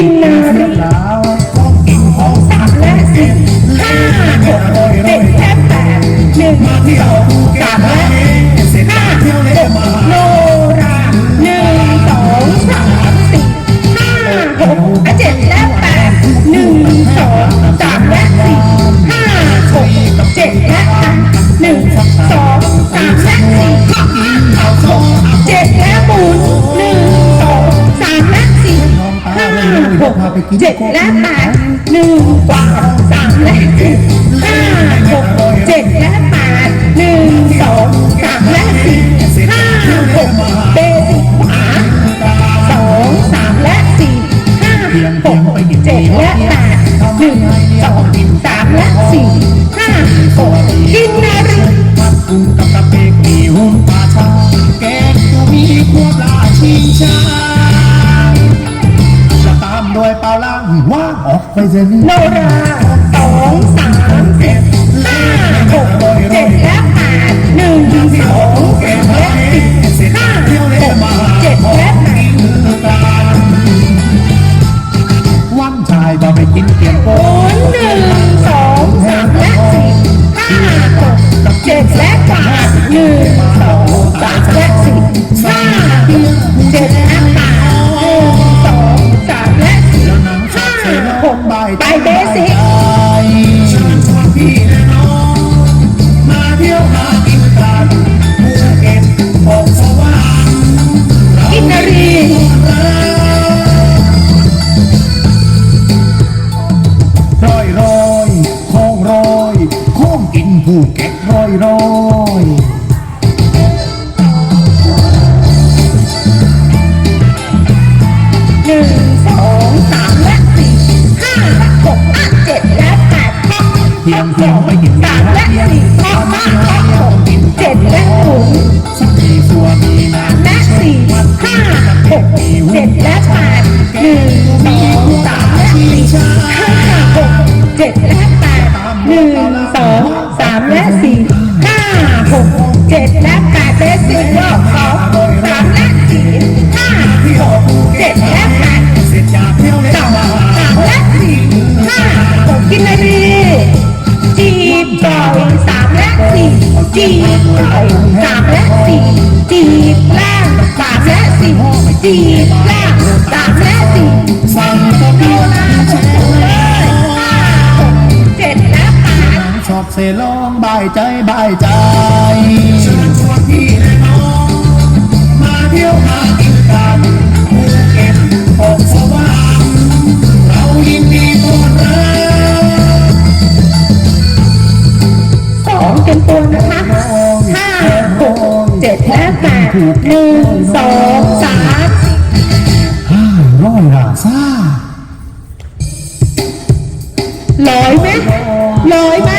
ด็ หกเจ็ดและแปดหนึ่งสองสามและสี่ห้าหกเจ็ดและแปดหนึ่งสองสามและสี่ห้าหกเบสิกขวาสองสามและสี่ห้าหกเจ็ดและแปดหนึ่งสองสามและสี่ห้าหกกินนารีผัดกุ้งกับกะปิกมีหุ่นป่าชาแกงก็มีควบลาชิงชาจะตามด้วย เปล่าล่างว่าออกไปเสียนี่โนราสองสามสี่ห้าหกเจ็ดและแปดหนึ่งสองสามและสี่ห้าหกเจ็ดและแปดวันชายบ่ไปกินเกียงโกหมุนหนึ่งสองสามและสี่ห้าหกเจ็ดและแปดหนึ่งสองสามและสี่ห้าเจ็ดและ ร้อยร้อยหนึ่งสองสามและสี่ห้าและหกอะเจ็ดและแปดข้อเพียงเพียงไม่กินสามและสี่ข้อห้าข้อหก จีบสามและสี่จีบล่างสามและสี่จีบล่างสามและสี่สั่งตัวโดนาชมพูเลยห้าหกเจ็ดและแปดชอบเสลองบายใจบายใจ หนึ่งสองสามห้าร้อยราซาร้อยไหมร้อยไหม